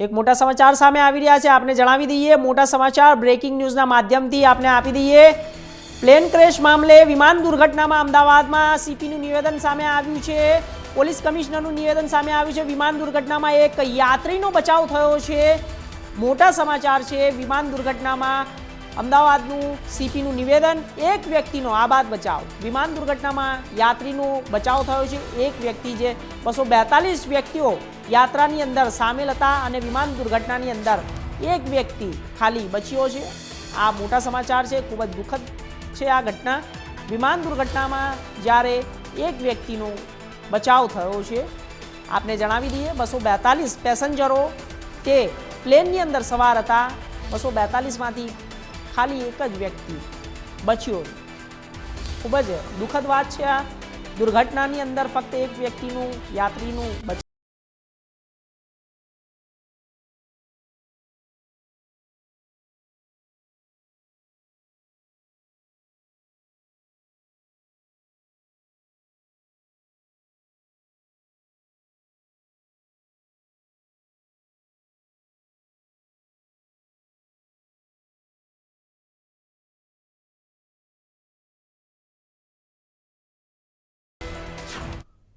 એક મોટા સમાચાર સામે આવી રહ્યા છે. આપને જણાવી દઈએ, મોટા સમાચાર બ્રેકિંગ ન્યૂઝના માધ્યમથી આપને આપી દઈએ. પ્લેન ક્રેશ મામલે વિમાન દુર્ઘટનામાં અમદાવાદમાં સીપીનું નિવેદન સામે આવ્યું છે. પોલીસ કમિશનરનું નિવેદન સામે આવ્યું છે. વિમાન દુર્ઘટનામાં એક યાત્રીનો બચાવ થયો છે. મોટા સમાચાર છે, વિમાન દુર્ઘટનામાં અમદાવાદનું સીપીનું નિવેદન, એક વ્યક્તિનો આબાદ બચાવ. વિમાન દુર્ઘટનામાં યાત્રીનો બચાવ થયો છે. એક વ્યક્તિ જે બસો બેતાલીસ વ્યક્તિઓ યાત્રાની અંદર સામેલ હતા અને વિમાન દુર્ઘટનાની અંદર એક વ્યક્તિ ખાલી બચ્યો છે. આ મોટા સમાચાર છે. ખૂબ જ દુઃખદ છે આ ઘટના. વિમાન દુર્ઘટનામાં જ્યારે એક વ્યક્તિનો બચાવ થયો છે, આપને જણાવી દઈએ, બસો બેતાલીસ પેસેન્જરો તે પ્લેનની અંદર સવાર હતા. બસો બેતાલીસમાંથી ખાલી એક જ વ્યક્તિ બચ્યો. ખૂબ જ દુઃખદ વાત છે આ. દુર્ઘટનાની અંદર ફક્ત એક વ્યક્તિનું, યાત્રીનું બચ